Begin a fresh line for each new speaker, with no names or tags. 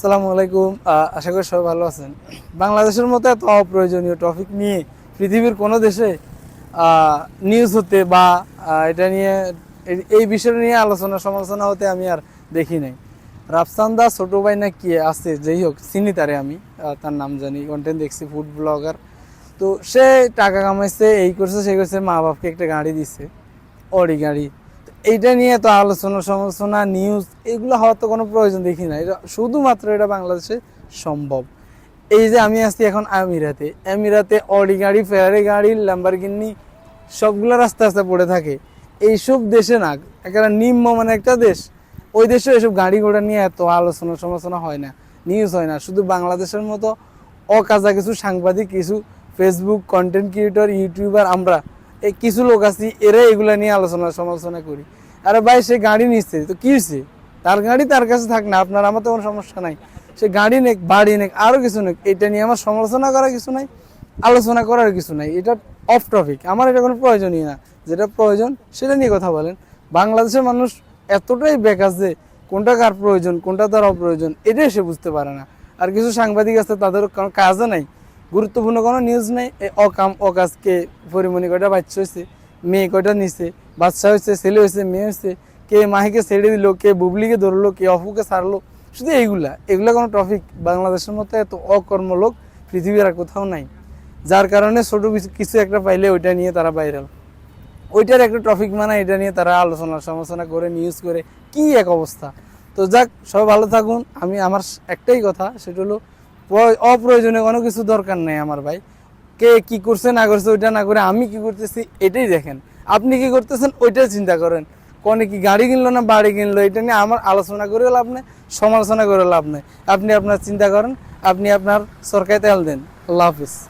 আসসালামু আলাইকুম। আশা করি সবাই ভালো আছেন। বাংলাদেশের মতো এত অপ্রয়োজনীয় টপিক নিয়ে পৃথিবীর কোনো দেশে নিউজ হতে বা এটা নিয়ে এই- বিষয় নিয়ে আলোচনা, সমালোচনা হতে আমি আর দেখি নাই। রাফসান দা ছোট ভাই না কি আছে, যেই হোক, চিনি তারে আমি তার নাম জানি কন্টেন্ট দেখছি ফুড ব্লগার তো সে টাকা কামাইছে, এই করছে, সেই করছে, মা বাপকে একটা গাড়ি দিছে, অডি গাড়ি। এইটা নিয়ে তো আলোচনা, সমালোচনা নিউজ এগুলো হওয়ার তো কোনো প্রয়োজন দেখি না। এটা শুধুমাত্র এটা বাংলাদেশে সম্ভব। এই যে আমি আছি এখন আমিরাতে। আমিরাতে অডি গাড়ি ফেরারি গাড়ি ল্যাম্বারগিনি সবগুলো রাস্তা রাস্তা পড়ে থাকে। এইসব দেশে না একটা নিম্ন মানে একটা দেশ। ওই দেশে এসব গাড়ি ঘোড়া নিয়ে এত আলোচনা, সমালোচনা হয় না নিউজ হয় না। শুধু বাংলাদেশের মতো অকাজা কিছু সাংবাদিক, কিছু ফেসবুক কন্টেন্ট ক্রিয়েটর ইউটিউবার আমরা এই কিছু লোক আছি এরা এগুলা নিয়ে আলোচনা সমালোচনা করি। আরে ভাই, সে গাড়ি নিচ্ছে তো কি হয়েছে? তার গাড়ি তার কাছে থাক না, আপনার আমার তো কোনো সমস্যা নাই। সে গাড়ি নেক, বাড়ি নেক, আরও কিছু নেক, এটা নিয়ে আমার সমালোচনা করার কিছু নাই, আলোচনা করার কিছু নাই। এটা অফ টপিক আমার এটা কোনো প্রয়োজনই না। যেটা প্রয়োজন, সেটা নিয়ে কথা বলেন। বাংলাদেশের মানুষ এতটাই বেকার যে কোনটা কার প্রয়োজন, কোনটা তার অপ্রয়োজন, এটাই সে বুঝতে পারে না। আর কিছু সাংবাদিক আছে তাদের কোনো কাজও নাই। গুরুত্বপূর্ণ কোনো নিউজ নেই। অকাম, অকাজকে পরিমণি কয়টা বাচ্চা হয়েছে মেয়ে কয়টা নিছে, বাচ্চা হয়েছে ছেলে হয়েছে মেয়ে হয়েছে কে মাহিকে ছেড়ে দিল, কে বুবলিকে ধরলো, কে অফুকে ছাড়লো, শুধু এইগুলা। এগুলা কোনো টপিক বাংলাদেশের মতো এত অকর্মলোক পৃথিবীর আর কোথাও নাই। যার কারণে ছোট কিছু- একটা পাইলে ওইটা নিয়ে তারা ভাইরাল ওইটার একটা টপিক মানে এটা নিয়ে তারা আলোচনা, সমালোচনা করে নিউজ করে, কি এক অবস্থা। তো যাক, সবাই ভালো থাকুন। আমি, আমার একটাই কথা, সেটা হলো অপ্রয়োজনীয় কোনো কিছু দরকার নেই আমার ভাই। কে কি করছে, না করছে, ওইটা না করে আমি কি করতেছি, এটাই দেখেন। আপনি কি করতেছেন, ওইটাই চিন্তা করেন। কনে কি গাড়ি কিনলো না বাড়ি কিনলো, এটা নিয়ে আমার আলোচনা করে লাভ নেই, সমালোচনা করে লাভ নেই। আপনি আপনার চিন্তা করেন, আপনি আপনার সরকারি তেল দেন। আল্লাহ হাফিজ।